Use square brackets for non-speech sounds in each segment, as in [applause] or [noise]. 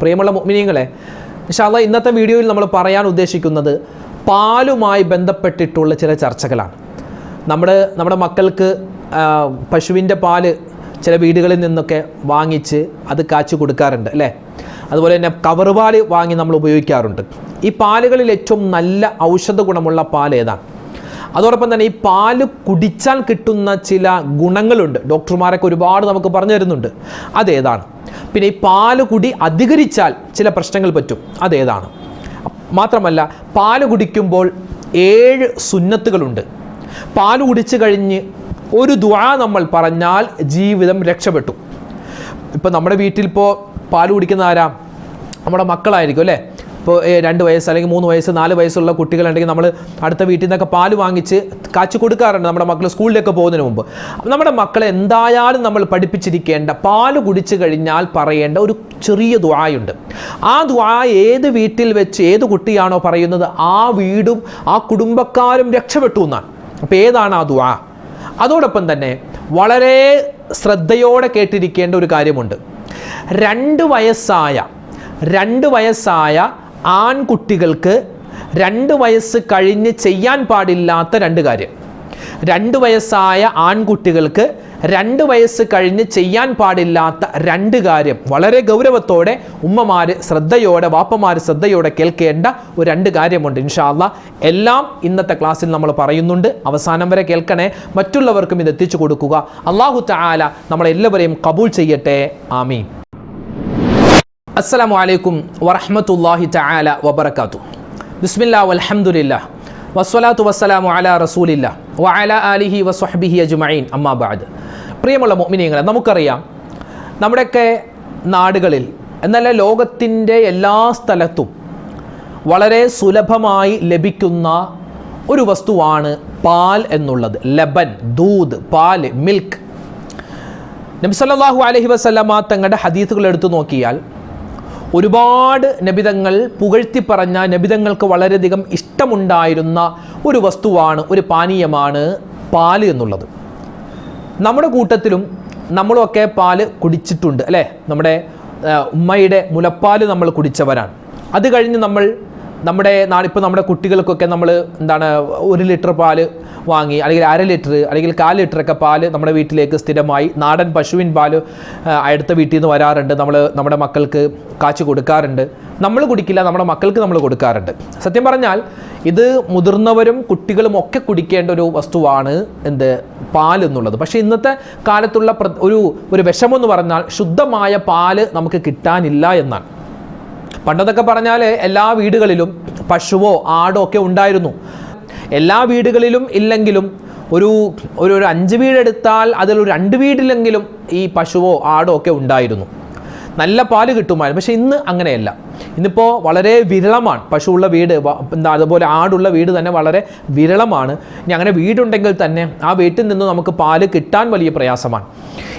പ്രിയമുള്ള മുഅ്മിനീങ്ങളെ ഇൻഷാല്ല ഇന്നത്തെ വീഡിയോയിൽ നമ്മൾ പറയാൻ ഉദ്ദേശിക്കുന്നത് പാലുമായി ബന്ധപ്പെട്ടിട്ടുള്ള ചില ചർച്ചകളാണ്. നമ്മുടെ നമ്മുടെ മക്കൾക്ക് പശുവിന്റെ പാൽ ചില വീടുകളിൽ നിന്നൊക്കെ വാങ്ങിച്ച് അത് കാച്ചു കൊടുക്കാറുണ്ട് അല്ലേ? അതുപോലെ തന്നെ പാൽ വാങ്ങി നമ്മൾ ഉപയോഗിക്കാറുണ്ട്. ഈ പാലുകളിൽ ഏറ്റവും നല്ല ഔഷധ ഗുണമുള്ള പാൽ ഏതാണ്? അതോടൊപ്പം തന്നെ ഈ പാൽ കുടിച്ചാൽ കിട്ടുന്ന ചില ഗുണങ്ങളുണ്ട്. ഡോക്ടർമാരൊക്കെ ഒരുപാട് നമുക്ക് പറഞ്ഞു തരുന്നുണ്ട്. അതേതാണ്. പിന്നെ ഈ പാൽ കുടി അധികരിച്ചാൽ ചില പ്രശ്നങ്ങൾ പറ്റും. അതേതാണ്. മാത്രമല്ല പാൽ കുടിക്കുമ്പോൾ ഏഴ് സുന്നത്തുകളുണ്ട്. പാൽ കുടിച്ചു കഴിഞ്ഞ് ഒരു ദ്വാ നമ്മൾ പറഞ്ഞാൽ ജീവിതം രക്ഷപ്പെട്ടു. ഇപ്പം നമ്മുടെ വീട്ടിൽ ഇപ്പോൾ പാൽ കുടിക്കുന്ന ആരാ? നമ്മുടെ മക്കളായിരിക്കും അല്ലേ? ഇപ്പോൾ രണ്ട് വയസ്സ് അല്ലെങ്കിൽ മൂന്ന് വയസ്സ് നാല് വയസ്സുള്ള കുട്ടികളുണ്ടെങ്കിൽ നമ്മൾ അടുത്ത വീട്ടിൽ നിന്നൊക്കെ പാൽ വാങ്ങിച്ച് കാച്ചു കൊടുക്കാറുണ്ട് നമ്മുടെ മക്കൾ സ്കൂളിലേക്ക് പോകുന്നതിന് മുമ്പ്. നമ്മുടെ മക്കളെ എന്തായാലും നമ്മൾ പഠിപ്പിച്ചിരിക്കേണ്ട പാൽ കുടിച്ചു കഴിഞ്ഞാൽ പറയേണ്ട ഒരു ചെറിയ ദ്വായുണ്ട് ആ ദ്വാ ഏത് വീട്ടിൽ വെച്ച് ഏത് കുട്ടിയാണോ പറയുന്നത് ആ വീടും ആ കുടുംബക്കാരും രക്ഷപ്പെട്ടു എന്നാണ്. അപ്പോൾ ഏതാണ് ആ ദ്വാ അതോടൊപ്പം തന്നെ വളരെ ശ്രദ്ധയോടെ കേട്ടിരിക്കേണ്ട ഒരു കാര്യമുണ്ട്. രണ്ട് വയസ്സായ രണ്ട് വയസ്സായ ആൺകുട്ടികൾക്ക് രണ്ട് വയസ്സ് കഴിഞ്ഞ് ചെയ്യാൻ പാടില്ലാത്ത രണ്ട് കാര്യം. രണ്ട് വയസ്സായ ആൺകുട്ടികൾക്ക് രണ്ട് വയസ്സ് കഴിഞ്ഞ് ചെയ്യാൻ പാടില്ലാത്ത രണ്ട് കാര്യം. വളരെ ഗൗരവത്തോടെ ഉമ്മമാർ ശ്രദ്ധയോടെ വാപ്പമാർ ശ്രദ്ധയോടെ കേൾക്കേണ്ട ഒരു രണ്ട് കാര്യമുണ്ട്. ഇൻഷാല്ല എല്ലാം ഇന്നത്തെ ക്ലാസ്സിൽ നമ്മൾ പറയുന്നുണ്ട്. അവസാനം വരെ കേൾക്കണേ. മറ്റുള്ളവർക്കും ഇത് എത്തിച്ചു കൊടുക്കുക. അള്ളാഹു തആല നമ്മളെല്ലാവരെയും കബൂൾ ചെയ്യട്ടെ. ആമീൻ. അസ്സലാമു അലൈക്കും വറഹമത്തല്ലാഹി തആല വബറകാതു ബിസ്മില്ലാ വൽഹംദുലില്ലാ. വസ്സലാത്തു വസ്സലാമു അലാ റസൂലില്ല. വഅല ആലിഹി വസ്വഹ്ബിഹി അജ്മഈൻ. അമ്മാ പ്രിയമുള്ള മുഅ്മിനീങ്ങളെ നമുക്കറിയാം നമ്മുടെയൊക്കെ നാടുകളിൽ എന്നല്ല ലോകത്തിന്റെ എല്ലാ സ്ഥലത്തും വളരെ സുലഭമായി ലഭിക്കുന്ന ഒരു വസ്തുവാണ് പാൽ എന്നുള്ളത്. ലബൻ ദൂത് പാൽ മിൽക്ക്. നബിസല്ലാഹു അലഹി വസ്ലമ തങ്ങളുടെ ഹദീസുകൾ എടുത്തു നോക്കിയാൽ ഒരുപാട് നബിതങ്ങൾ പുകഴ്ത്തി പറഞ്ഞ നബിതങ്ങൾക്ക് വളരെയധികം ഇഷ്ടമുണ്ടായിരുന്ന ഒരു വസ്തുവാണ് ഒരു പാനീയമാണ് പാൽ എന്നുള്ളത്. നമ്മുടെ കൂട്ടത്തിലും നമ്മളൊക്കെ പാൽ കുടിച്ചിട്ടുണ്ട് അല്ലേ? നമ്മുടെ ഉമ്മയുടെ മുലപ്പാൽ നമ്മൾ കുടിച്ചവരാണ്. അത് കഴിഞ്ഞ് നമ്മൾ നമ്മുടെ നാടിപ്പോൾ നമ്മുടെ കുട്ടികൾക്കൊക്കെ നമ്മൾ എന്താണ് ഒരു ലിറ്റർ പാൽ വാങ്ങി അല്ലെങ്കിൽ അര ലിറ്റർ അല്ലെങ്കിൽ കാൽ ലിറ്ററൊക്കെ പാൽ നമ്മുടെ വീട്ടിലേക്ക് സ്ഥിരമായി നാടൻ പശുവിൻ പാൽ അടുത്ത വീട്ടിൽ നിന്ന് വരാറുണ്ട്. നമ്മൾ നമ്മുടെ മക്കൾക്ക് കാച്ചു കൊടുക്കാറുണ്ട്. നമ്മൾ കുടിക്കില്ല നമ്മുടെ മക്കൾക്ക് നമ്മൾ കൊടുക്കാറുണ്ട്. സത്യം പറഞ്ഞാൽ ഇത് മുതിർന്നവരും കുട്ടികളും ഒക്കെ കുടിക്കേണ്ട ഒരു വസ്തുവാണ് എന്ത്? പാൽ എന്നുള്ളത്. പക്ഷേ ഇന്നത്തെ കാലത്തുള്ള ഒരു ഒരു വിഷമെന്ന് പറഞ്ഞാൽ ശുദ്ധമായ പാൽ നമുക്ക് കിട്ടാനില്ല എന്നാണ്. പണ്ടതൊക്കെ പറഞ്ഞാൽ എല്ലാ വീടുകളിലും പശുവോ ആടോ ഒക്കെ ഉണ്ടായിരുന്നു. എല്ലാ വീടുകളിലും ഇല്ലെങ്കിലും ഒരു ഒരു ഒരു അഞ്ച് വീടെടുത്താൽ അതിൽ ഒരു രണ്ട് വീടില്ലെങ്കിലും ഈ പശുവോ ആടോ ഒക്കെ ഉണ്ടായിരുന്നു. നല്ല പാൽ കിട്ടുമായിരുന്നു. പക്ഷേ ഇന്ന് അങ്ങനെയല്ല. ഇന്നിപ്പോൾ വളരെ വിരളമാണ്. പശുവുള്ള വീട് എന്താ അതുപോലെ ആടുള്ള വീട് തന്നെ വളരെ വിരളമാണ്. ഇനി അങ്ങനെ വീടുണ്ടെങ്കിൽ തന്നെ ആ വീട്ടിൽ നിന്ന് നമുക്ക് പാൽ കിട്ടാൻ വലിയ പ്രയാസമാണ്.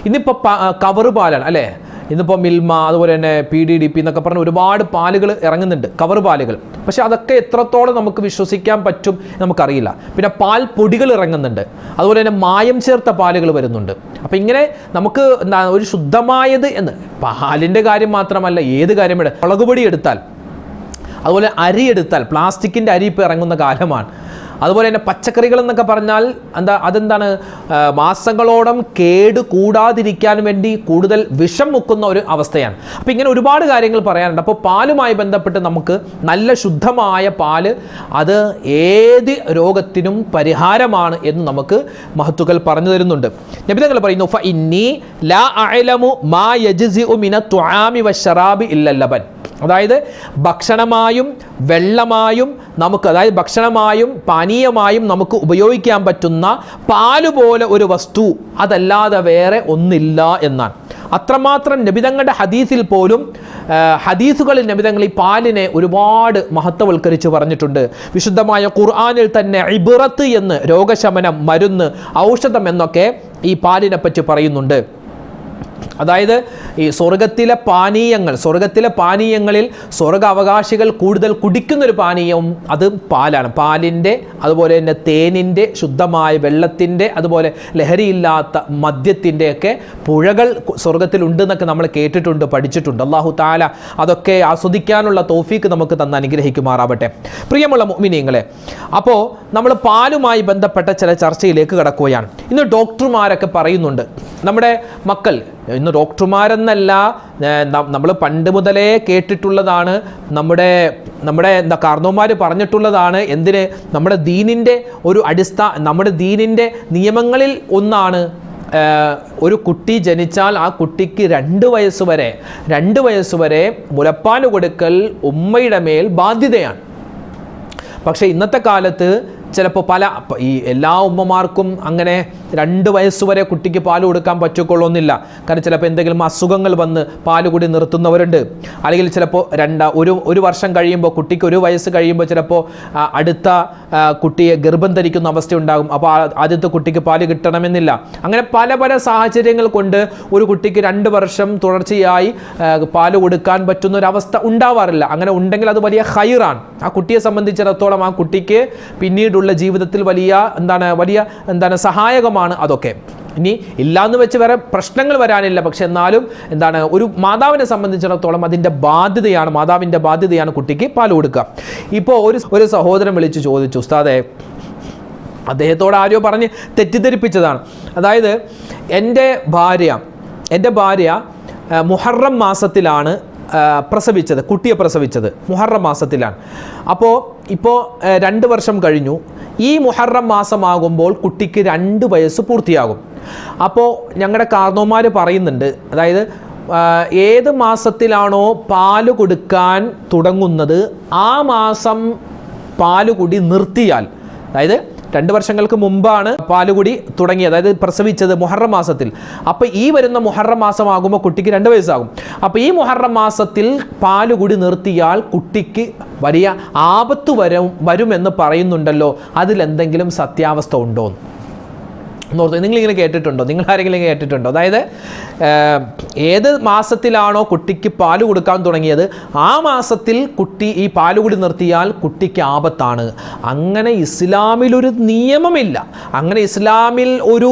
ഇന്നിപ്പോൾ കവറ് പാലാണ് അല്ലേ? ഇന്നിപ്പോൾ മിൽമ അതുപോലെ തന്നെ പി ഡി ഡി പി എന്നൊക്കെ പറഞ്ഞ് ഒരുപാട് പാലുകൾ ഇറങ്ങുന്നുണ്ട്. കവർ പാലുകൾ. പക്ഷേ അതൊക്കെ എത്രത്തോളം നമുക്ക് വിശ്വസിക്കാൻ പറ്റും നമുക്കറിയില്ല. പിന്നെ പാൽ പൊടികൾ ഇറങ്ങുന്നുണ്ട്. അതുപോലെ തന്നെ മായം ചേർത്ത പാലുകൾ വരുന്നുണ്ട്. അപ്പോൾ ഇങ്ങനെ നമുക്ക് എന്താ ഒരു ശുദ്ധമായത് എന്ന് പാലിന്റെ കാര്യം മാത്രമല്ല ഏത് കാര്യം എടു മുളകുപൊടി എടുത്താൽ അതുപോലെ അരി എടുത്താൽ പ്ലാസ്റ്റിക്കിന്റെ അരി ഇപ്പോൾ ഇറങ്ങുന്ന കാലമാണ്. അതുപോലെ തന്നെ പച്ചക്കറികൾ എന്നൊക്കെ പറഞ്ഞാൽ എന്താ അതെന്താണ് മാസങ്ങളോളം കേട് കൂടാതിരിക്കാൻ വേണ്ടി കൂടുതൽ വിഷം മുക്കുന്ന ഒരു അവസ്ഥയാണ്. അപ്പോൾ ഇങ്ങനെ ഒരുപാട് കാര്യങ്ങൾ പറയാനുണ്ട്. അപ്പോൾ പാലുമായി ബന്ധപ്പെട്ട് നമുക്ക് നല്ല ശുദ്ധമായ പാൽ അത് ഏത് രോഗത്തിനും പരിഹാരമാണ് എന്ന് നമുക്ക് മഹത്തുക്കൾ പറഞ്ഞു തരുന്നുണ്ട്. നബിതങ്ങൾ പറയുന്നു ഫ ഇന്നി ലാ അഅലമു മാ യജ്സിഉ മിന തുആമി വശറാബി ഇല്ല ലബൻ. അതായത് ഭക്ഷണമായും വെള്ളമായും നമുക്ക് അതായത് ഭക്ഷണമായും പാനീയമായും നമുക്ക് ഉപയോഗിക്കാൻ പറ്റുന്ന പാലുപോലെ ഒരു വസ്തു അതല്ലാതെ വേറെ ഒന്നില്ല എന്നാണ്. അത്രമാത്രം നബിതങ്ങളുടെ ഹദീസിൽ പോലും ഹദീസുകളിൽ നബിതങ്ങൾ ഈ പാലിനെ ഒരുപാട് മഹത്വവൽക്കരിച്ച് പറഞ്ഞിട്ടുണ്ട്. വിശുദ്ധമായ ഖുർആാനിൽ തന്നെ ഇബിറത്ത് എന്ന് രോഗശമനം മരുന്ന് ഔഷധം എന്നൊക്കെ ഈ പാലിനെപ്പറ്റി പറയുന്നുണ്ട്. അതായത് ഈ സ്വർഗത്തിലെ പാനീയങ്ങൾ സ്വർഗത്തിലെ പാനീയങ്ങളിൽ സ്വർഗ അവകാശികൾ കൂടുതൽ കുടിക്കുന്ന ഒരു പാനീയം അത് പാലാണ്. പാലിന്റെ അതുപോലെ തന്നെ തേനിന്റെ ശുദ്ധമായ വെള്ളത്തിന്റെ അതുപോലെ ലഹരിയില്ലാത്ത മദ്യത്തിന്റെയൊക്കെ പുഴകൾ സ്വർഗത്തിലുണ്ടെന്നൊക്കെ നമ്മൾ കേട്ടിട്ടുണ്ട് പഠിച്ചിട്ടുണ്ട്. അള്ളാഹു താല അതൊക്കെ ആസ്വദിക്കാനുള്ള തോഫീക്ക് നമുക്ക് തന്ന് അനുഗ്രഹിക്കുമാറാവട്ടെ. പ്രിയമുള്ള മിനിയങ്ങളെ അപ്പോൾ നമ്മൾ പാലുമായി ബന്ധപ്പെട്ട ചില ചർച്ചയിലേക്ക് കടക്കുകയാണ്. ഇന്ന് ഡോക്ടർമാരൊക്കെ പറയുന്നുണ്ട് നമ്മുടെ മക്കൾ ഇന്ന് ഡോക്ടർമാരെന്നല്ല നമ്മൾ പണ്ട് മുതലേ കേട്ടിട്ടുള്ളതാണ് നമ്മുടെ നമ്മുടെ എന്താ കാർന്നോമാർ പറഞ്ഞിട്ടുള്ളതാണ് എന്തിന് നമ്മുടെ ദീനിന്റെ ഒരു അടിസ്ഥാന നമ്മുടെ ദീനിന്റെ നിയമങ്ങളിൽ ഒന്നാണ് ഒരു കുട്ടി ജനിച്ചാൽ ആ കുട്ടിക്ക് രണ്ട് വയസ്സ് വരെ രണ്ട് വയസ്സ് വരെ മുലപ്പാൽ കൊടുക്കൽ ഉമ്മയുടെ മേൽ ബാധ്യതയാണ്. പക്ഷേ ഇന്നത്തെ കാലത്ത് ചിലപ്പോൾ പല ഈ എല്ലാ ഉമ്മമാർക്കും അങ്ങനെ രണ്ട് വയസ്സ് വരെ കുട്ടിക്ക് പാൽ കൊടുക്കാൻ പറ്റിക്കൊള്ളൊന്നില്ല കാരണം ചിലപ്പോൾ എന്തെങ്കിലും അസുഖങ്ങൾ വന്ന് പാൽ കൂടി നിർത്തുന്നവരുണ്ട്. അല്ലെങ്കിൽ ചിലപ്പോൾ രണ്ട ഒരു ഒരു വർഷം കഴിയുമ്പോൾ കുട്ടിക്ക് ഒരു വയസ്സ് കഴിയുമ്പോൾ ചിലപ്പോൾ അടുത്ത കുട്ടിയെ ഗർഭം ധരിക്കുന്ന അവസ്ഥ ഉണ്ടാകും അപ്പോൾ ആദ്യത്തെ കുട്ടിക്ക് പാൽ കിട്ടണമെന്നില്ല. അങ്ങനെ പല പല സാഹചര്യങ്ങൾ കൊണ്ട് ഒരു കുട്ടിക്ക് രണ്ട് വർഷം തുടർച്ചയായി പാൽ പാൽ കൊടുക്കാൻ പറ്റുന്ന ഒരു അവസ്ഥ ഉണ്ടാവാറില്ല. അങ്ങനെ ഉണ്ടെങ്കിൽ അത് വലിയ ഹൈറാണ് ആ കുട്ടിയെ സംബന്ധിച്ചിടത്തോളം ആ കുട്ടിക്ക് പിന്നീടുള്ള ജീവിതത്തിൽ വലിയ എന്താണ് വലിയ എന്താണ് സഹായകമാണ് അതൊക്കെ. ഇനി ഇല്ലാന്ന് വെച്ച് വേറെ പ്രശ്നങ്ങൾ വരാനില്ല. പക്ഷെ എന്നാലും എന്താണ് ഒരു മാതാവിനെ സംബന്ധിച്ചിടത്തോളം അതിന്റെ ബാധ്യതയാണ് മാതാവിന്റെ ബാധ്യതയാണ് കുട്ടിക്ക് പാൽ കൊടുക്കുക. ഇപ്പോൾ ഒരു ഒരു സഹോദരൻ വിളിച്ച് ചോദിച്ചു ഉസ്താദെ അദ്ദേഹത്തോട് ആരോ പറഞ്ഞ് തെറ്റിദ്ധരിപ്പിച്ചതാണ്. അതായത് എന്റെ ഭാര്യ എന്റെ ഭാര്യ മുഹറം മാസത്തിലാണ് പ്രസവിച്ചത് കുട്ടിയെ പ്രസവിച്ചത് മുഹറം മാസത്തിലാണ്. അപ്പോൾ ഇപ്പോൾ രണ്ട് വർഷം കഴിഞ്ഞു. ഈ മുഹറം മാസമാകുമ്പോൾ കുട്ടിക്ക് രണ്ട് വയസ്സ് പൂർത്തിയാകും. അപ്പോൾ ഞങ്ങളുടെ കാർന്നോമാർ പറയുന്നുണ്ട് അതായത് ഏത് മാസത്തിലാണോ പാൽ കൊടുക്കാൻ തുടങ്ങുന്നത് ആ മാസം പാലുകുടി നിർത്തിയാൽ അതായത് രണ്ട് വർഷങ്ങൾക്ക് മുമ്പാണ് പാലുകുടി തുടങ്ങിയത് അതായത് പ്രസവിച്ചത് മുഹറം മാസത്തിൽ. അപ്പോൾ ഈ വരുന്ന മുഹറം മാസമാകുമ്പോൾ കുട്ടിക്ക് രണ്ട് വയസ്സാകും. അപ്പോൾ ഈ മുഹറം മാസത്തിൽ പാലുകുടി നിർത്തിയാൽ കുട്ടിക്ക് വലിയ ആപത്ത് വരും വരുമെന്ന് പറയുന്നുണ്ടല്ലോ. അതിലെന്തെങ്കിലും സത്യാവസ്ഥ ഉണ്ടോ എന്നോർത്ത് നിങ്ങളിങ്ങനെ കേട്ടിട്ടുണ്ടോ? നിങ്ങൾ ആരെങ്കിലും കേട്ടിട്ടുണ്ടോ? അതായത് ഏത് മാസത്തിലാണോ കുട്ടിക്ക് പാൽ കൊടുക്കാൻ തുടങ്ങിയത് ആ മാസത്തിൽ കുട്ടി ഈ പാൽ കൂടി നിർത്തിയാൽ കുട്ടിക്ക് ആപത്താണ്. അങ്ങനെ ഇസ്ലാമിലൊരു നിയമമില്ല. അങ്ങനെ ഇസ്ലാമിൽ ഒരു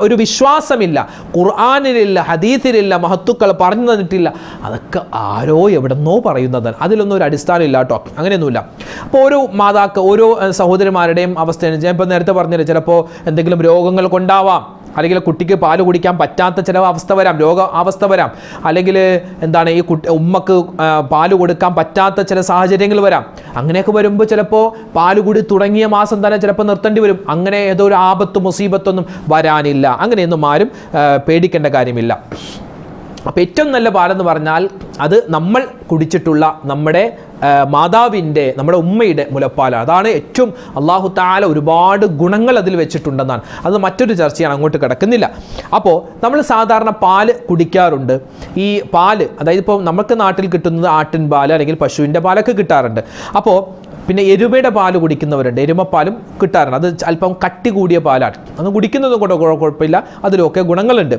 ഒരു വിശ്വാസമില്ല. ഖുർആാനിലില്ല ഹദീസിലില്ല മഹത്തുക്കൾ പറഞ്ഞു തന്നിട്ടില്ല. അതൊക്കെ ആരോ എവിടെന്നോ പറയുന്നതാണ് അതിലൊന്നും ഒരു അടിസ്ഥാനം ഇല്ല കേട്ടോ. അങ്ങനെയൊന്നുമില്ല. അപ്പോൾ ഓരോ മാതാക്ക ഓരോ സഹോദരിമാരുടെയും അവസ്ഥയാണ് ഞാൻ ഇപ്പോൾ നേരത്തെ പറഞ്ഞില്ല ചിലപ്പോൾ എന്തെങ്കിലും രോഗങ്ങൾ കൊണ്ടാവാം. അല്ലെങ്കിൽ കുട്ടിക്ക് പാൽ കുടിക്കാൻ പറ്റാത്ത ചില അവസ്ഥ വരാം രോഗ അവസ്ഥ വരാം. അല്ലെങ്കിൽ എന്താണ് ഈ കുട്ടി ഉമ്മക്ക് പാൽ കൊടുക്കാൻ പറ്റാത്ത ചില സാഹചര്യങ്ങൾ വരാം. അങ്ങനെയൊക്കെ വരുമ്പോൾ ചിലപ്പോൾ പാൽ കൂടി തുടങ്ങിയ മാസം തന്നെ ചിലപ്പോൾ നിർത്തേണ്ടി വരും. അങ്ങനെ ഏതോ ഒരു ആപത്ത് മുസീബത്തൊന്നും വരാനില്ല. അങ്ങനെയൊന്നും ആരും പേടിക്കേണ്ട കാര്യമില്ല. അപ്പോൾ ഏറ്റവും നല്ല പാലെന്ന് പറഞ്ഞാൽ അത് നമ്മൾ കുടിച്ചിട്ടുള്ള നമ്മുടെ മാതാവിന്റെ നമ്മുടെ ഉമ്മയുടെ മുലപ്പാലാണ് അതാണ് ഏറ്റവും അള്ളാഹു താല ഒരുപാട് ഗുണങ്ങൾ അതിൽ വെച്ചിട്ടുണ്ടെന്നാണ്. അത് മറ്റൊരു ചർച്ചയാണ് അങ്ങോട്ട് കിടക്കുന്നില്ല. അപ്പോൾ നമ്മൾ സാധാരണ പാൽ കുടിക്കാറുണ്ട്. ഈ പാൽ അതായത് ഇപ്പോൾ നമുക്ക് നാട്ടിൽ കിട്ടുന്നത് ആട്ടിൻ പാൽ അല്ലെങ്കിൽ പശുവിന്റെ പാലൊക്കെ കിട്ടാറുണ്ട്. അപ്പോൾ പിന്നെ എരുമയുടെ പാൽ കുടിക്കുന്നവരുണ്ട്. എരുമപ്പാലും കിട്ടാറുണ്ട്. അത് അല്പം കട്ടി കൂടിയ പാലാണ്. അത് കുടിക്കുന്നതും കൂടെ കുഴപ്പമില്ല. അതിലൊക്കെ ഗുണങ്ങളുണ്ട്.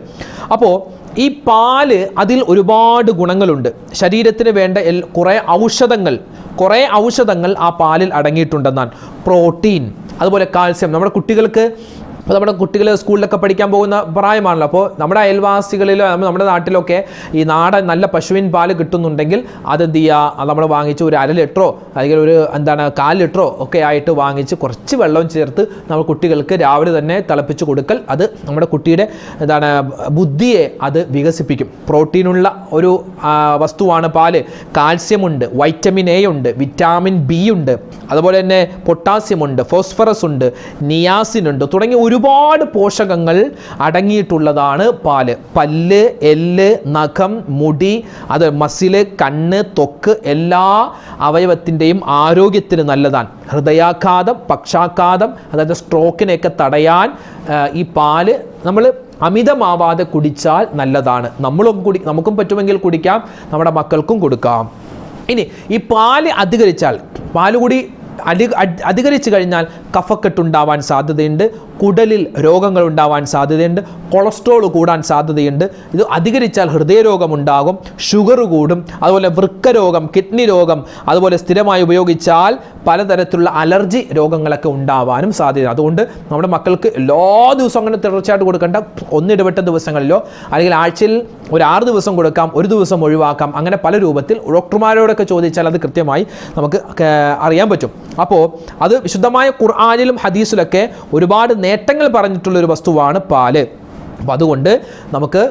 അപ്പോൾ ഈ പാൽ അതിൽ ഒരുപാട് ഗുണങ്ങളുണ്ട്. ശരീരത്തിന് വേണ്ട കുറേ ഔഷധങ്ങൾ കുറേ ഔഷധങ്ങൾ ആ പാലിൽ അടങ്ങിയിട്ടുണ്ടെന്നാണ്. പ്രോട്ടീൻ അതുപോലെ കാൽസ്യം. നമ്മുടെ കുട്ടികൾക്ക് അപ്പോൾ നമ്മുടെ കുട്ടികൾ സ്കൂളിലൊക്കെ പഠിക്കാൻ പോകുന്ന പ്രായമാണല്ലോ. അപ്പോൾ നമ്മുടെ അയൽവാസികളിലോ നമ്മുടെ നാട്ടിലൊക്കെ ഈ നാടൻ നല്ല പശുവിൻ പാൽ കിട്ടുന്നുണ്ടെങ്കിൽ അതെന്ത് ചെയ്യുക? നമ്മൾ വാങ്ങിച്ച് ഒരു അര ലിറ്ററോ അല്ലെങ്കിൽ ഒരു എന്താണ് കാൽ ലിറ്ററോ ഒക്കെ ആയിട്ട് വാങ്ങിച്ച് കുറച്ച് വെള്ളം ചേർത്ത് നമ്മൾ കുട്ടികൾക്ക് രാവിലെ തന്നെ തിളപ്പിച്ച് കൊടുക്കൽ. അത് നമ്മുടെ കുട്ടിയുടെ എന്താണ് ബുദ്ധിയെ അത് വികസിപ്പിക്കും. പ്രോട്ടീനുള്ള ഒരു വസ്തുവാണ് പാൽ. കാൽസ്യമുണ്ട് വൈറ്റമിൻ എ ഉണ്ട് വിറ്റാമിൻ ബി ഉണ്ട്. അതുപോലെ തന്നെ പൊട്ടാസ്യമുണ്ട് ഫോസ്ഫറസ് ഉണ്ട് നിയാസിൻ ഉണ്ട് തുടങ്ങിയ ഒരുപാട് പോഷകങ്ങൾ അടങ്ങിയിട്ടുള്ളതാണ് പാൽ. പല്ല് എല്ല് നഖം മുടി അത് മസിൽ കണ്ണ് തൊക്ക് എല്ലാ അവയവത്തിന്റെയും ആരോഗ്യത്തിന് നല്ലതാണ്. ഹൃദയാഘാതം പക്ഷാഘാതം അതായത് സ്ട്രോക്കിനെയൊക്കെ തടയാൻ ഈ പാൽ നമ്മൾ അമിതമാവാതെ കുടിച്ചാൽ നല്ലതാണ്. നമ്മളും കുടി നമുക്കും പറ്റുമെങ്കിൽ കുടിക്കാം നമ്മുടെ മക്കൾക്കും കൊടുക്കാം. ഇനി ഈ പാൽ അധികരിച്ചാൽ പാൽ കൂടി അധി അധികരിച്ചു കഴിഞ്ഞാൽ കഫക്കെട്ടുണ്ടാവാൻ സാധ്യതയുണ്ട്. കുടലിൽ രോഗങ്ങൾ ഉണ്ടാവാൻ സാധ്യതയുണ്ട് കൊളസ്ട്രോൾ കൂടാൻ സാധ്യതയുണ്ട്. ഇത് അധികരിച്ചാൽ ഹൃദയരോഗമുണ്ടാകും ഷുഗർ കൂടും അതുപോലെ വൃക്കരോഗം കിഡ്നി രോഗം അതുപോലെ സ്ഥിരമായി ഉപയോഗിച്ചാൽ പലതരത്തിലുള്ള അലർജി രോഗങ്ങളൊക്കെ ഉണ്ടാവാനും സാധ്യത. അതുകൊണ്ട് നമ്മുടെ മക്കൾക്ക് എല്ലാ ദിവസവും അങ്ങനെ തുടർച്ചയായിട്ട് കൊടുക്കേണ്ട ഒന്നിടവിട്ട ദിവസങ്ങളിലോ അല്ലെങ്കിൽ ആഴ്ചയിൽ ഒരു ആറ് ദിവസം കൊടുക്കാം ഒരു ദിവസം ഒഴിവാക്കാം അങ്ങനെ പല രൂപത്തിൽ ഡോക്ടർമാരോടൊക്കെ ചോദിച്ചാൽ അത് കൃത്യമായി നമുക്ക് അറിയാൻ പറ്റും. അപ്പോൾ അത് വിശുദ്ധമായ ഖുർആാനിലും ഹദീസിലൊക്കെ ഒരുപാട് നേട്ടങ്ങൾ പറഞ്ഞിട്ടുള്ളൊരു വസ്തുവാണ് പാൽ. അപ്പോൾ അതുകൊണ്ട് നമുക്ക്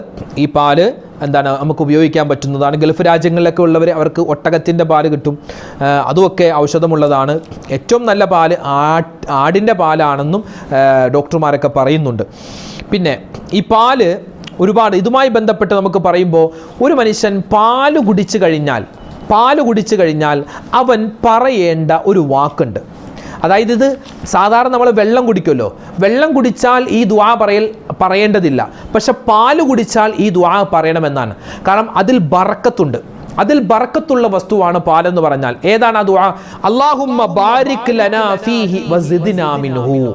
ഈ പാൽ എന്താണ് നമുക്ക് ഉപയോഗിക്കാൻ പറ്റുന്നതാണ്. ഗൾഫ് രാജ്യങ്ങളിലൊക്കെ ഉള്ളവർ അവർക്ക് ഒട്ടകത്തിന്റെ പാൽ കിട്ടും. അതുമൊക്കെ ഔഷധമുള്ളതാണ്. ഏറ്റവും നല്ല പാൽ ആട് ആടിന്റെ പാലാണെന്നും ഡോക്ടർമാരൊക്കെ പറയുന്നുണ്ട്. പിന്നെ ഈ പാൽ ഒരുപാട് ഇതുമായി ബന്ധപ്പെട്ട് നമുക്ക് പറയുമ്പോൾ ഒരു മനുഷ്യൻ പാൽ കുടിച്ചു കഴിഞ്ഞാൽ പാൽ കുടിച്ചു കഴിഞ്ഞാൽ അവൻ പറയേണ്ട ഒരു വാക്കുണ്ട്. അതായത് ഇത് സാധാരണ നമ്മൾ വെള്ളം കുടിക്കുമല്ലോ. വെള്ളം കുടിച്ചാൽ ഈ ദ്വാ പറയൽ പറയേണ്ടതില്ല. പക്ഷെ പാൽ കുടിച്ചാൽ ഈ ദ്വാ പറയണമെന്നാണ്. കാരണം അതിൽ ബറക്കത്തുണ്ട്. അതിൽ ബറക്കത്തുള്ള വസ്തുവാണ് പാലെന്ന് പറഞ്ഞാൽ. ഏതാണ് ആ ദ്വാ അള്ളാഹു ബാരിക് ലനാ ഫീഹി വസിദ്നാ മിൻഹു.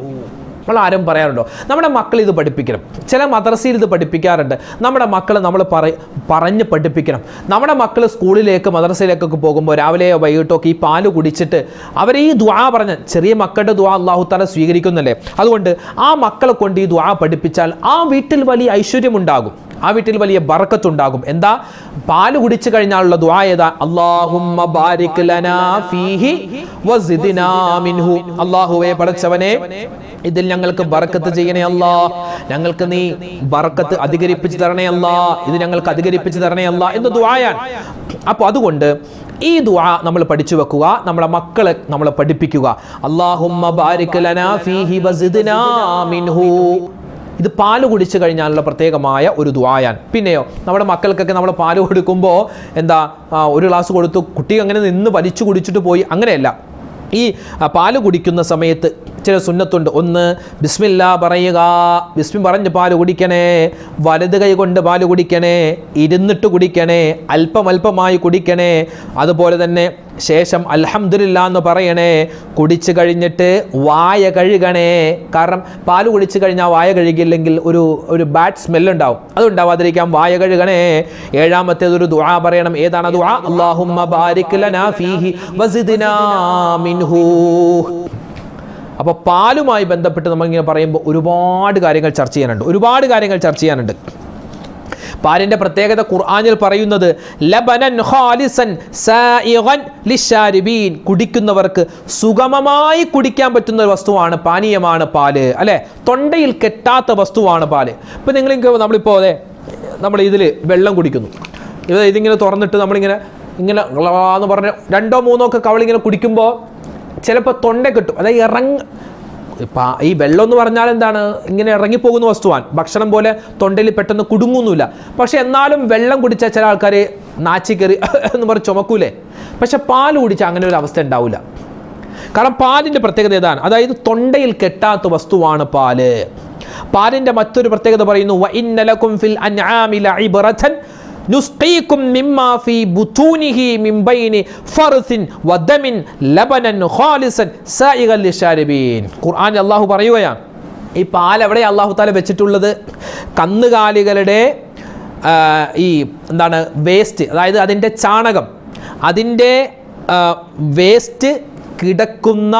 നമ്മൾ ആരും പറയാറുണ്ടോ? നമ്മുടെ മക്കൾ ഇത് പഠിപ്പിക്കണം. ചില മദ്രസയിൽ ഇത് പഠിപ്പിക്കാറുണ്ട്. നമ്മുടെ മക്കൾ നമ്മൾ പറ പറഞ്ഞ് പഠിപ്പിക്കണം. നമ്മുടെ മക്കൾ സ്കൂളിലേക്ക് മദ്രസയിലേക്കൊക്കെ പോകുമ്പോൾ രാവിലെയോ വൈകിട്ടോ ഈ പാൽ കുടിച്ചിട്ട് അവർ ഈ ദ്വാ പറഞ്ഞ ചെറിയ മക്കളുടെ ദ്വാ അള്ളാഹു താല സ്വീകരിക്കുന്നല്ലേ? അതുകൊണ്ട് ആ മക്കളെ കൊണ്ട് ഈ ദ്വാ പഠിപ്പിച്ചാൽ ആ വീട്ടിൽ വലിയ ഐശ്വര്യമുണ്ടാകും. ആ വീട്ടിൽ വലിയ ബറക്കത്തുണ്ടാകും. എന്താ? പാൽ കുടിച്ചു കഴിഞ്ഞാലുള്ള ലനാ ഫീഹി വസിദിനാ മിൻഹു. അല്ലാഹുവേ പടച്ചവനെ ഇതിൽ ഞങ്ങൾക്ക് ബറക്കത്ത് ചെയ്യണേ അല്ലാ. ഞങ്ങൾക്ക് നീ ബറക്കത്ത് അധികരിപ്പിച്ച് തരണേ അല്ലാ. ഇത് ഞങ്ങൾക്ക് അധികരിപ്പിച്ച് തരണേ അല്ലാ എന്ന് ദുആയാണ്. അപ്പോൾ അതുകൊണ്ട് ഈ ദുആ നമ്മൾ പഠിച്ചു വെക്കുക നമ്മളെ മക്കളെ നമ്മൾ പഠിപ്പിക്കുക. ലനാ ഫീഹി വസിദിനാ മിൻഹു. ഇത് പാൽ കുടിച്ചു കഴിഞ്ഞാലുള്ള പ്രത്യേകമായ ഒരു ദ്വായാൻ പിന്നെയോ നമ്മുടെ മക്കൾക്കൊക്കെ നമ്മൾ പാൽ കൊടുക്കുമ്പോൾ എന്താ ഒരു ഗ്ലാസ് കൊടുത്തു കുട്ടി അങ്ങനെ നിന്ന് വലിച്ചു കുടിച്ചിട്ട് പോയി അങ്ങനെയല്ല. ഈ പാൽ കുടിക്കുന്ന സമയത്ത് ചില സുന്നത്തുണ്ട്. ഒന്ന് ബിസ്മില്ല പറയുക. ബിസ്മി പറഞ്ഞ് പാൽ കുടിക്കണേ. വലത് കൈ കൊണ്ട് പാൽ കുടിക്കണേ. ഇരുന്നിട്ട് കുടിക്കണേ. അല്പം അല്പമായി കുടിക്കണേ. അതുപോലെ തന്നെ ശേഷം അലഹമ്മദില്ല എന്ന് പറയണേ. കുടിച്ചു കഴിഞ്ഞിട്ട് വായ കഴുകണേ. കാരണം പാൽ കുടിച്ചു കഴിഞ്ഞാൽ വായ കഴുകിയില്ലെങ്കിൽ ഒരു ഒരു ബാഡ് സ്മെല്ലുണ്ടാവും അതുണ്ടാവാതിരിക്കാം വായ കഴുകണേ. ഏഴാമത്തേത് ഒരു ദുആ പറയണം. ഏതാണ് ദുആ? അല്ലാഹുമ്മ ബാരിക് ലനാ ഫീഹി വസിദ്നാ മിൻഹു. അപ്പോൾ പാലുമായി ബന്ധപ്പെട്ട് നമ്മളിങ്ങനെ പറയുമ്പോൾ ഒരുപാട് കാര്യങ്ങൾ ചർച്ച ചെയ്യാനുണ്ട്. ഒരുപാട് കാര്യങ്ങൾ ചർച്ച ചെയ്യാനുണ്ട്. പാലിന്റെ പ്രത്യേകത ഖുർആാനിൽ പറയുന്നത് ലബനൻ ഖാലിസൻ സായിഗൻ ലിശാരിബീൻ കുടിക്കുന്നവർക്ക് സുഗമമായി കുടിക്കാൻ പറ്റുന്ന ഒരു വസ്തുവാണ് പാനീയമാണ് പാൽ അല്ലെ? തൊണ്ടയിൽ കെട്ടാത്ത വസ്തുവാണ് പാൽ. ഇപ്പം നിങ്ങൾ നമ്മളിപ്പോൾ അതെ നമ്മൾ ഇതിൽ വെള്ളം കുടിക്കുന്നു. ഇത് ഇതിങ്ങനെ തുറന്നിട്ട് നമ്മളിങ്ങനെ ഇങ്ങനെ എന്ന് പറഞ്ഞ് രണ്ടോ മൂന്നോ ഒക്കെ കവളിങ്ങനെ കുടിക്കുമ്പോൾ ചിലപ്പോൾ തൊണ്ട കിട്ടും. അതായത് ഇറങ്ങ ഇപ്പം ഈ വെള്ളം എന്ന് പറഞ്ഞാൽ എന്താണ്? ഇങ്ങനെ ഇറങ്ങിപ്പോകുന്ന വസ്തുവാണ്. ഭക്ഷണം പോലെ തൊണ്ടയിൽ പെട്ടെന്ന് കുടുങ്ങുന്നില്ല പക്ഷേ എന്നാലും വെള്ളം കുടിച്ചാൽ ചില ആൾക്കാർ നാച്ചിക്കറി [laughs] എന്ന് പറഞ്ഞ് ചുമക്കൂലേ? പക്ഷെ പാൽ കുടിച്ചാൽ അങ്ങനെ ഒരു അവസ്ഥ ഉണ്ടാവില്ല കാരണം പാലിന്റെ പ്രത്യേകത ഏതാണ്? അതായത് തൊണ്ടയിൽ കെട്ടാത്ത വസ്തുവാണ് പാൽ. പാലിന്റെ മറ്റൊരു പ്രത്യേകത പറയുന്നു "വ ഇന്ന ലക്കും ഫിൽ അൻആമി ലഇബ്റതൻ നുസ്ഖീകും മിമ്മാ ഫീ ബുതൂനിഹി മിൻ ബൈനി ഫർസിൻ വദമിൻ ലബനൻ ഖാലിസൻ സായിഗൻ ലിശാരിബീൻ ഖുർആനിൽ അല്ലാഹു പറയുകയാണ് ഈ പാൽ എവിടെ അള്ളാഹു താല വെച്ചിട്ടുള്ളത്? കന്നുകാലികളുടെ ഈ എന്താണ് വേസ്റ്റ് അതായത് അതിന്റെ ചാണകം അതിന്റെ വേസ്റ്റ് കിടക്കുന്ന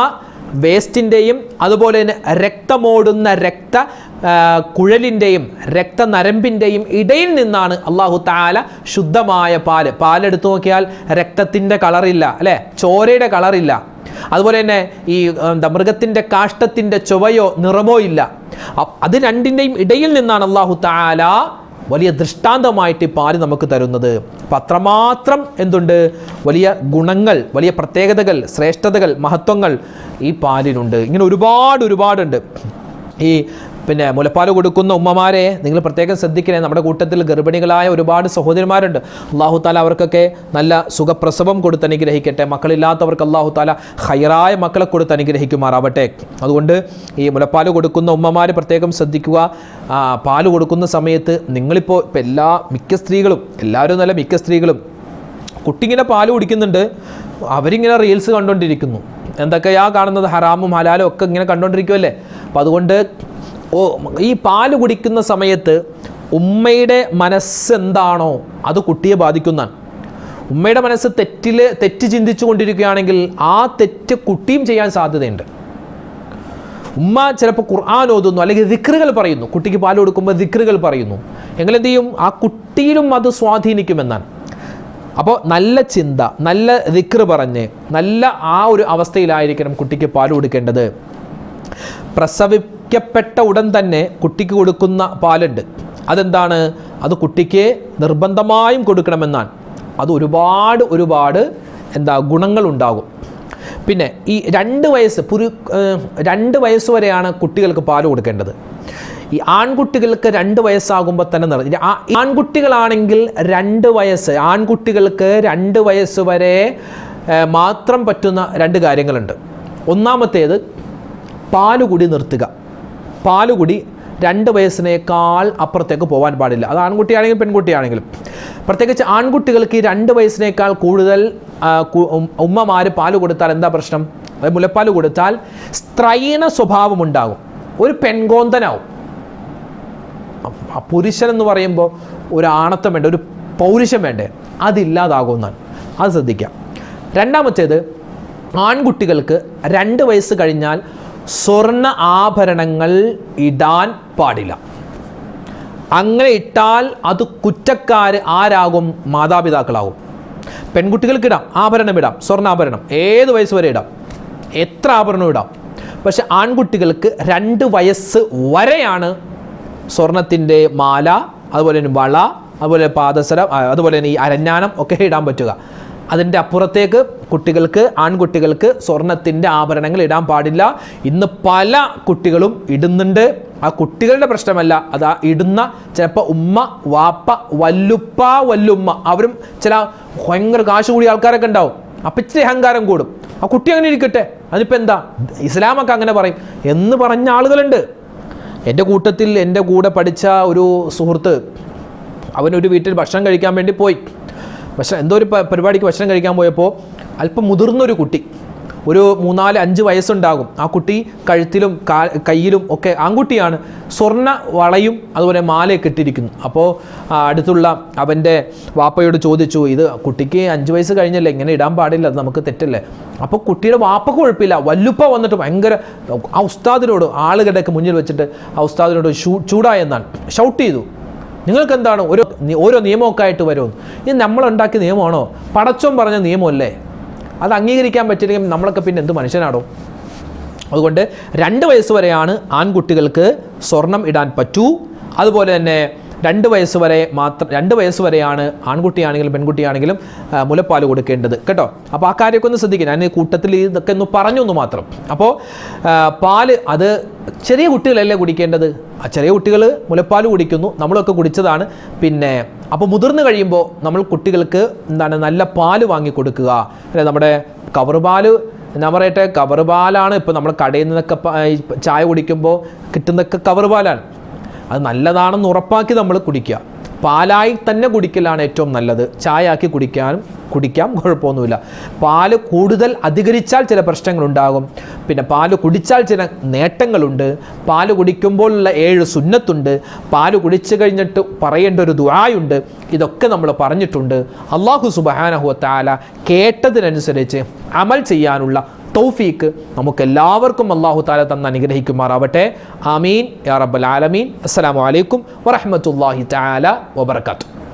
വേസ്റ്റിന്റെയും അതുപോലെ തന്നെ രക്തമോടുന്ന രക്ത കുഴലിന്റെയും രക്തനരമ്പിന്റെയും ഇടയിൽ നിന്നാണ് അള്ളാഹു താല ശുദ്ധമായ പാൽ. പാലെടുത്തു നോക്കിയാൽ രക്തത്തിന്റെ കളറില്ല അല്ലേ? ചോരയുടെ കളറില്ല. അതുപോലെ തന്നെ ഈ എന്താ മൃഗത്തിന്റെ കാഷ്ടത്തിന്റെ ചുവയോ നിറമോ ഇല്ല. അത് രണ്ടിന്റെയും ഇടയിൽ നിന്നാണ് അള്ളാഹു താല വലിയ ദൃഷ്ടാന്തമായിട്ട് ഈ പാൽ നമുക്ക് തരുന്നത്. പത്രമാത്രം എന്തുണ്ട്? വലിയ ഗുണങ്ങൾ വലിയ പ്രത്യേകതകൾ ശ്രേഷ്ഠതകൾ മഹത്വങ്ങൾ ഈ പാലിനുണ്ട്. ഇങ്ങനെ ഒരുപാട് ഒരുപാടുണ്ട്. ഈ പിന്നെ മുലപ്പാൽ കൊടുക്കുന്ന ഉമ്മമാരെ നിങ്ങൾ പ്രത്യേകം ശ്രദ്ധിക്കണേ. നമ്മുടെ കൂട്ടത്തിൽ ഗർഭിണികളായ ഒരുപാട് സഹോദരിമാരുണ്ട്. അള്ളാഹു താല അവർക്കൊക്കെ നല്ല സുഖപ്രസവം കൊടുത്ത് അനുഗ്രഹിക്കട്ടെ. മക്കളില്ലാത്തവർക്ക് അള്ളാഹു താല ഹൈറായ മക്കളെ കൊടുത്ത് അനുഗ്രഹിക്കുമാറാവട്ടെ. അതുകൊണ്ട് ഈ മുലപ്പാൽ കൊടുക്കുന്ന ഉമ്മമാർ പ്രത്യേകം ശ്രദ്ധിക്കുക. പാൽ കൊടുക്കുന്ന സമയത്ത് നിങ്ങളിപ്പോൾ ഇപ്പം എല്ലാ മിക്ക സ്ത്രീകളും എല്ലാവരും നല്ല മിക്ക സ്ത്രീകളും കുട്ടിങ്ങനെ പാൽ കുടിക്കുന്നുണ്ട്. അവരിങ്ങനെ റീൽസ് കണ്ടുകൊണ്ടിരിക്കുന്നു എന്തൊക്കെയാ കാണുന്നത്? ഹറാമും ഹലാലും ഒക്കെ ഇങ്ങനെ കണ്ടുകൊണ്ടിരിക്കുമല്ലേ അപ്പോൾ അതുകൊണ്ട് ഈ പാൽ കുടിക്കുന്ന സമയത്ത് ഉമ്മയുടെ മനസ്സെന്താണോ അത് കുട്ടിയെ ബാധിക്കുന്നതാണ്. ഉമ്മയുടെ മനസ്സ് തെറ്റിൽ തെറ്റ് ചിന്തിച്ചു കൊണ്ടിരിക്കുകയാണെങ്കിൽ ആ തെറ്റ് കുട്ടിയും ചെയ്യാൻ സാധ്യതയുണ്ട്. ഉമ്മ ചിലപ്പോൾ ഖുർആൻ ഓതുന്നു അല്ലെങ്കിൽ ദിക്റുകൾ പറയുന്നു. കുട്ടിക്ക് പാൽ കൊടുക്കുമ്പോൾ ദിക്റുകൾ പറയുന്നു. എങ്ങനെ ചെയ്യും ആ കുട്ടിയിലും അത് സ്വാധീനിക്കുമെന്നാണ്. അപ്പോൾ നല്ല ചിന്ത നല്ല ദിക്റ് പറഞ്ഞ് നല്ല ആ ഒരു അവസ്ഥയിലായിരിക്കണം കുട്ടിക്ക് പാൽ കൊടുക്കേണ്ടത്. പ്രസവിക്കപ്പെട്ട ഉടൻ തന്നെ കുട്ടിക്ക് കൊടുക്കുന്ന പാലുണ്ട്. അതെന്താണ്? അത് കുട്ടിക്ക് നിർബന്ധമായും കൊടുക്കണമെന്നാണ്. അത് ഒരുപാട് ഒരുപാട് എന്താ ഗുണങ്ങളുണ്ടാകും. പിന്നെ ഈ രണ്ട് വയസ്സ് പുരു രണ്ട് വയസ്സ് വരെയാണ് കുട്ടികൾക്ക് പാൽ കൊടുക്കേണ്ടത്. ഈ ആൺകുട്ടികൾക്ക് രണ്ട് വയസ്സാകുമ്പോൾ തന്നെ നിറ ആൺകുട്ടികളാണെങ്കിൽ രണ്ട് വയസ്സ് ആൺകുട്ടികൾക്ക് രണ്ട് വയസ്സ് വരെ മാത്രം പറ്റുന്ന രണ്ട് കാര്യങ്ങളുണ്ട്. ഒന്നാമത്തേത് പാലുകൂടി നിർത്തുക. പാലുകുടി രണ്ട് വയസ്സിനേക്കാൾ അപ്പുറത്തേക്ക് പോകാൻ പാടില്ല. അത് ആൺകുട്ടിയാണെങ്കിലും പെൺകുട്ടിയാണെങ്കിലും. പ്രത്യേകിച്ച് ആൺകുട്ടികൾക്ക് ഈ രണ്ട് വയസ്സിനേക്കാൾ കൂടുതൽ ഉമ്മമാർ പാൽ കൊടുത്താൽ എന്താ പ്രശ്നം? മുലപ്പാൽ കൊടുത്താൽ സ്ത്രൈണ സ്വഭാവം ഉണ്ടാകും. ഒരു പെൺകോന്തനാവും. പുരുഷൻ എന്ന് പറയുമ്പോൾ ഒരു ആണത്വം വേണ്ട ഒരു പൗരുഷം വേണ്ടേ? അതില്ലാതാകുമെന്നാണ്. അത് ശ്രദ്ധിക്കാം രണ്ടാമത്തേത് ആൺകുട്ടികൾക്ക് രണ്ട് വയസ്സ് കഴിഞ്ഞാൽ സ്വർണ ആഭരണങ്ങൾ ഇടാൻ പാടില്ല. അങ്ങനെ ഇട്ടാൽ അത് കുറ്റക്കാർ ആരാകും? മാതാപിതാക്കളാകും പെൺകുട്ടികൾക്ക് ഇടാം ആഭരണം ഇടാം സ്വർണാഭരണം ഏത് വയസ്സ് വരെ ഇടാം? എത്ര ആഭരണം ഇടാം? പക്ഷെ ആൺകുട്ടികൾക്ക് രണ്ട് വയസ്സ് വരെയാണ് സ്വർണത്തിന്റെ മാല അതുപോലെ തന്നെ വള അതുപോലെ പാദസരം അതുപോലെ തന്നെ ഈ അരഞ്ഞാനം ഒക്കെ ഇടാൻ പറ്റുക. അതിന്റെ അപ്പുറത്തേക്ക് കുട്ടികൾക്ക് ആൺകുട്ടികൾക്ക് സ്വർണത്തിന്റെ ആഭരണങ്ങൾ ഇടാൻ പാടില്ല. ഇന്ന് പല കുട്ടികളും ഇടുന്നുണ്ട്. ആ കുട്ടികളുടെ പ്രശ്നമല്ല അത് ആ ഇടുന്ന ചിലപ്പോൾ ഉമ്മ വാപ്പ വല്ലുപ്പ വല്ലുമ്മ. അവരും ചില ഭയങ്കര കാശ് കൂടിയ ആൾക്കാരൊക്കെ ഉണ്ടാവും. അപ്പം ഇച്ചിരി അഹങ്കാരം കൂടും. ആ കുട്ടി അങ്ങനെ ഇരിക്കട്ടെ. അതിപ്പോൾ എന്താ? ഇസ്ലാമൊക്കെ അങ്ങനെ പറയും. എന്ന് പറഞ്ഞ ആളുകളുണ്ട്. എന്റെ കൂട്ടത്തിൽ എന്റെ കൂടെ പഠിച്ച ഒരു സുഹൃത്ത് അവനൊരു വീട്ടിൽ ഭക്ഷണം കഴിക്കാൻ വേണ്ടി പോയി. പക്ഷേ എന്തോ ഒരു പരിപാടിക്ക് ഭക്ഷണം കഴിക്കാൻ പോയപ്പോൾ അല്പം മുതിർന്നൊരു കുട്ടി ഒരു മൂന്നാൽ അഞ്ച് വയസ്സുണ്ടാകും. ആ കുട്ടി കഴുത്തിലും കാ കയ്യിലും ഒക്കെ ആൺകുട്ടിയാണ്. സ്വർണ വളയും അതുപോലെ മാലയൊക്കെ ഇട്ടിരിക്കുന്നു. അപ്പോൾ അടുത്തുള്ള അവന്റെ വാപ്പയോട് ചോദിച്ചു ഇത് കുട്ടിക്ക് അഞ്ച് വയസ്സ് കഴിഞ്ഞല്ലേ? ഇങ്ങനെ ഇടാൻ പാടില്ല അത് നമുക്ക് തെറ്റല്ലേ? അപ്പോൾ കുട്ടിയുടെ വാപ്പ കുഴപ്പമില്ല. വല്ലുപ്പ വന്നിട്ട് ഭയങ്കര ആ ഉസ്താദിനോട് ആളുകളുടെയൊക്കെ മുന്നിൽ വെച്ചിട്ട് ആ ഉസ്താദിനോട് ഷൂ ചൂടായെന്നാണ്. ഷൗട്ട് ചെയ്തു. നിങ്ങൾക്ക് എന്താണ് ഓരോ ഓരോ നിയമമൊക്കെ ആയിട്ട് വരുമെന്ന് ഇത് നമ്മളുണ്ടാക്കിയ നിയമമാണോ? പടച്ചോൻ പറഞ്ഞ നിയമമല്ലേ? അത് അംഗീകരിക്കാൻ പറ്റില്ലെങ്കിൽ നമ്മളൊക്കെ പിന്നെ എന്ത് മനുഷ്യനാണോ? അതുകൊണ്ട് രണ്ട് വയസ്സ് വരെയാണ് ആൺകുട്ടികൾക്ക് സ്വർണം ഇടാൻ പറ്റൂ. അതുപോലെ തന്നെ രണ്ട് വയസ്സ് വരെ മാത്രം രണ്ട് വയസ്സ് വരെയാണ് ആൺകുട്ടിയാണെങ്കിലും പെൺകുട്ടിയാണെങ്കിലും മുലപ്പാൽ കൊടുക്കേണ്ടത്. കേട്ടോ? അപ്പോൾ ആ കാര്യമൊക്കെ ഒന്ന് ശ്രദ്ധിക്കുക ഞാൻ കൂട്ടത്തിൽ ഇതൊക്കെ ഒന്ന് പറഞ്ഞു എന്ന് മാത്രം. അപ്പോൾ പാൽ അത് ചെറിയ കുട്ടികളല്ലേ കുടിക്കേണ്ടത്? ആ ചെറിയ കുട്ടികൾ മുലപ്പാൽ കുടിക്കുന്നു. നമ്മളൊക്കെ കുടിച്ചതാണ്. പിന്നെ അപ്പോൾ മുതിർന്നു കഴിയുമ്പോൾ നമ്മൾ കുട്ടികൾക്ക് എന്താണ് നല്ല പാൽ വാങ്ങി കൊടുക്കുക. അല്ലെ നമ്മുടെ കവർ പാൽ ഞാൻ പറയട്ടെ? കവർ പാലാണ് ഇപ്പോൾ നമ്മൾ കടയിൽ നിന്നൊക്കെ ചായ കുടിക്കുമ്പോൾ കിട്ടുന്നൊക്കെ കവർ പാലാണ്. അത് നല്ലതാണെന്ന് ഉറപ്പാക്കി നമ്മൾ കുടിക്കുക. പാലായി തന്നെ കുടിക്കലാണ് ഏറ്റവും നല്ലത്. ചായ ആക്കി കുടിക്കാനും കുടിക്കാം കുഴപ്പമൊന്നുമില്ല. പാൽ കൂടുതൽ അധികരിച്ചാൽ ചില പ്രശ്നങ്ങളുണ്ടാകും. പിന്നെ പാൽ കുടിച്ചാൽ ചില നേട്ടങ്ങളുണ്ട്. പാൽ കുടിക്കുമ്പോഴുള്ള ഏഴ് സുന്നത്തുണ്ട്. പാൽ കുടിച്ചു കഴിഞ്ഞിട്ട് പറയേണ്ട ഒരു ദുആയുണ്ട്. ഇതൊക്കെ നമ്മൾ പറഞ്ഞിട്ടുണ്ട്. അള്ളാഹു സുബഹാനഹു താല കേട്ടതിനനുസരിച്ച് അമൽ ചെയ്യാനുള്ള തൗഫീക്ക് നമുക്കെല്ലാവർക്കും അള്ളാഹു താല തന്ന് അനുഗ്രഹിക്കുമാറാവട്ടെ. ആമീൻ. യാ റബ്ബൽ ആലമീൻ. അസ്സലാമു അലൈക്കും വറഹ്മത്തുള്ളാഹി തആല വബറകാതുഹു.